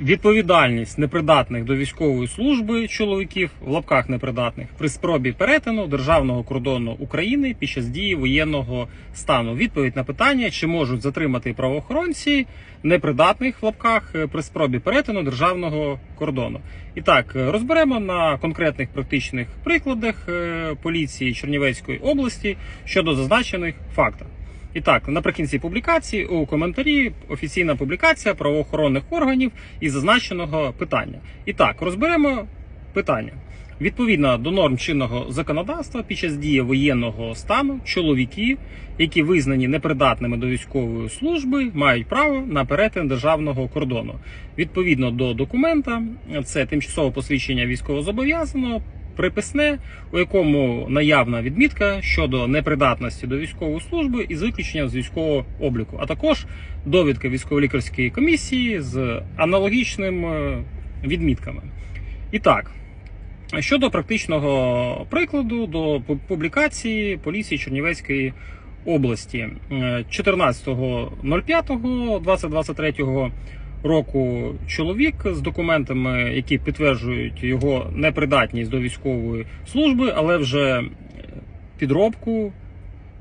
Відповідальність непридатних до військової служби чоловіків в лапках непридатних при спробі перетину державного кордону України під час дії воєнного стану. Відповідь на питання, чи можуть затримати правоохоронці непридатних в лапках е, при спробі перетину державного кордону. І так е, розберемо на конкретних практичних прикладах е, поліції Чернівецької області щодо зазначених фактів. І так, наприкінці публікації у коментарі офіційна публікація правоохоронних органів із зазначеного питання. І так, розберемо питання. Відповідно до норм чинного законодавства, під час дії воєнного стану чоловіки, які визнані непридатними до військової служби, мають право на перетин державного кордону. Відповідно до документа, це тимчасове посвідчення військовозобов'язаного, приписне, у якому наявна відмітка щодо непридатності до військової служби із виключенням з військового обліку, а також довідка військово-лікарської комісії з аналогічними е, відмітками. І так. Щодо практичного прикладу до публікації поліції Чернівецької області Е, 14.05.2023 року чоловік з документами, які підтверджують його непридатність до військової служби, але вже підробку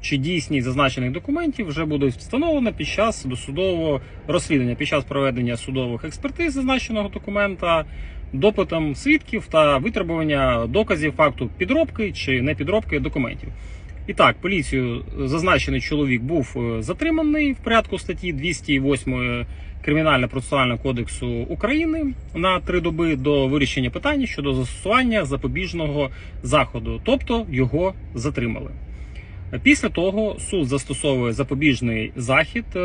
чи дійсність зазначених документів вже буде встановлено під час досудового розслідування, під час проведення судових експертиз зазначеного документа, допитом свідків та витребування доказів факту підробки чи непідробки документів. І так, поліцію зазначений чоловік був е, затриманий в порядку статті 208 Кримінально-процесуального кодексу України на три доби до вирішення питання щодо застосування запобіжного заходу, тобто його затримали. Після того суд застосовує запобіжний захід. е,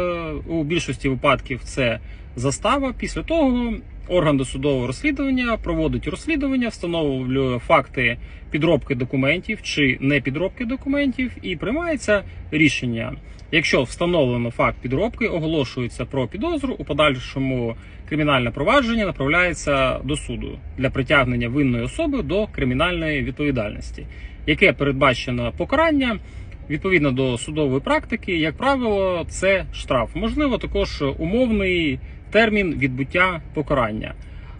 У більшості випадків це застава. Після того орган досудового розслідування проводить розслідування, встановлює факти підробки документів чи не підробки документів, і приймається рішення. Якщо встановлено факт підробки, оголошується про підозру. У подальшому кримінальне провадження направляється до суду для притягнення винної особи до кримінальної відповідальності, яке передбачено покарання. Відповідно до судової практики, як правило, це штраф. Можливо, також умовний термін відбуття покарання.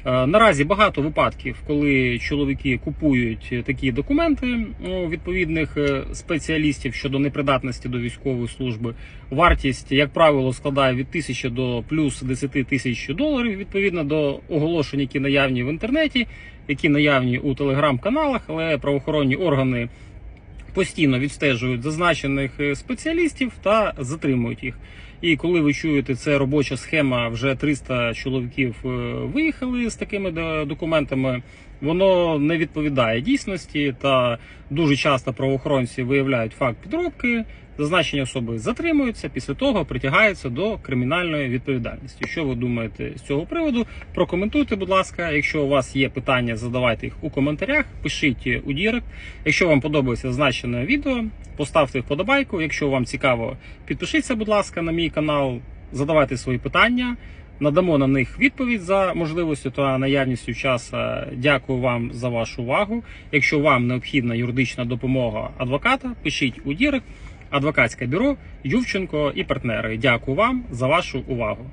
Е, Наразі багато випадків, коли чоловіки купують такі документи у відповідних е, спеціалістів щодо непридатності до військової служби. Вартість, як правило, складає від 1000 до плюс 10 тисяч доларів, відповідно до оголошень, які наявні в інтернеті, які наявні у телеграм-каналах, але правоохоронні органи постійно відстежують зазначених е, спеціалістів та затримують їх. І коли ви чуєте, це робоча схема, вже 300 чоловіків е, виїхали з такими документами. Воно не відповідає дійсності, та дуже часто правоохоронці виявляють факт підробки. Зазначені особи затримуються, після того притягаються до кримінальної відповідальності. Що ви думаєте з цього приводу? Прокоментуйте, будь ласка. Якщо у вас є питання, задавайте їх у коментарях, пишіть у Дірект. Якщо вам подобається зазначене відео, поставте вподобайку. Якщо вам цікаво, підпишіться, будь ласка, на мій канал, задавайте свої питання. Надамо на них відповідь за можливістю та наявністю часу. Дякую вам за вашу увагу. Якщо вам необхідна юридична допомога адвоката, пишіть у Дірект, адвокатське бюро Ювченко і партнери. Дякую вам за вашу увагу.